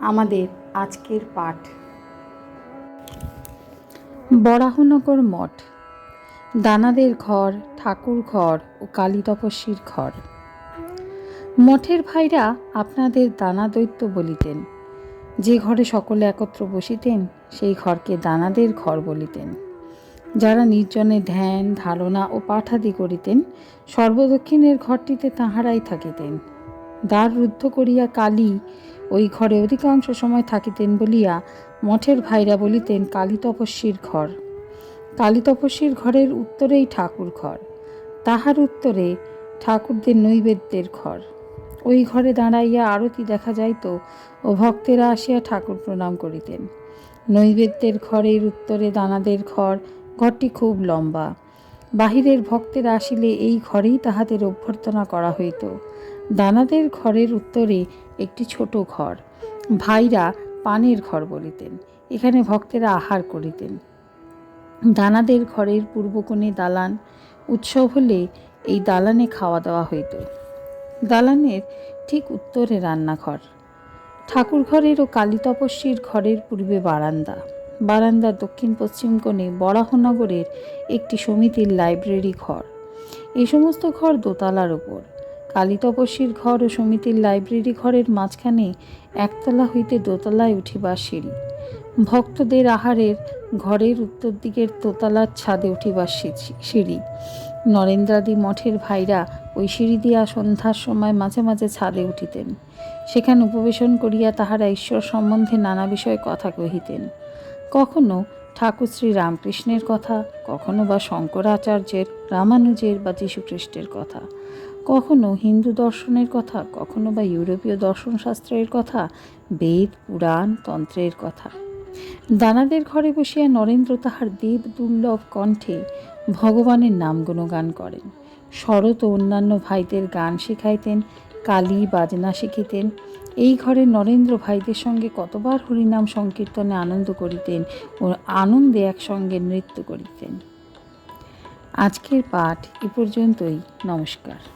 আমাদের আজকের পাঠ। বরাহনগর মঠ, দানাদের ঘর, ঠাকুর ঘর ও কালী তপস্বীর ঘর। মঠের ভাইরা আপনাদের দানা দৈত্য বলিতেন। যে ঘরে সকলে একত্র বসিতেন, সেই ঘরকে দানাদের ঘর বলিতেন। যারা নির্জনে ধ্যান, ধারণা ও পাঠাদি করিতেন, সর্বদক্ষিণের ঘরটিতে তাহারাই থাকিতেন। দ্বার রুদ্ধ করিয়া কালী ওই ঘরে অধিকাংশ সময় থাকিতেন বলিয়া মঠের ভাইরা বলিতেন কালী তপস্বীর ঘর। কালী তপস্বীর ঘরের উত্তরেই ঠাকুর ঘর, তাহার উত্তরে ঠাকুরদের নৈবেদ্যের ঘর। ওই ঘরে দাঁড়াইয়া আরতি দেখা যাইত ও ভক্তেরা আসিয়া ঠাকুর প্রণাম করিতেন। নৈবেদ্যের ঘরের উত্তরে দানাদের ঘর, ঘরটি খুব লম্বা। বাহিরের ভক্তেরা আসিলে এই ঘরেই তাহাদের অভ্যর্থনা করা হইত। দানাদের ঘরের উত্তরে একটি ছোট ঘর। ভাইরা পানের ঘর বলিতেন। এখানে ভক্তেরা আহার করিতেন। দানাদের ঘরের পূর্বকোণে দালান। উৎসব হলে এই দালানে খাওয়া দাওয়া হইত। দালানের ঠিক উত্তরে রান্নাঘর। ঠাকুর ঘরের ও কালী তপস্বীর ঘরের পূর্বে বারান্দা। বারান্দার দক্ষিণ পশ্চিম কোণে বরাহনগরের একটি সমিতির লাইব্রেরি ঘর। এই সমস্ত ঘর দোতলার ওপর। কালী তপস্বীর ঘর ও সমিতির লাইব্রেরি ঘরের মাঝখানে একতলা হইতে দোতলায় উঠিবার সিঁড়ি ভক্তদের আহারের ঘরের উত্তর দিকের দোতলার ছাদে উঠিবার সিঁড়ি। নরেন্দ্রাদি মঠের ভাইরা ওই সিঁড়ি দিয়া সন্ধ্যার সময় মাঝে মাঝে ছাদে উঠিতেন। সেখানে উপবেশন করিয়া তাহারা ঈশ্বর সম্বন্ধে নানা বিষয়ে কথা কহিতেন। কখনো ঠাকুর শ্রী রামকৃষ্ণের কথা, কখনো বা শঙ্করাচার্যের, রামানুজের বা যীশুখ্রিস্টের কথা। কখনো হিন্দু দর্শনের কথা, কখনো বা ইউরোপীয় দর্শনশাস্ত্রের কথা, বেদ, পুরাণ, তন্ত্রের কথা। দানাদের ঘরে বসিয়া নরেন্দ্র তাহার দেব দুর্লভ কণ্ঠে ভগবানের নাম গুণগান করেন। শরৎ ও অন্যান্য ভাইদের গান শেখাইতেন, কালী বাজনা শিখিতেন। এই ঘরে নরেন্দ্র ভাইদের সঙ্গে কতবার হরিনাম সংকীর্তনে আনন্দ করিতেন ও আনন্দে একসঙ্গে নৃত্য করিতেন। আজকের পাঠ এ পর্যন্তই। নমস্কার।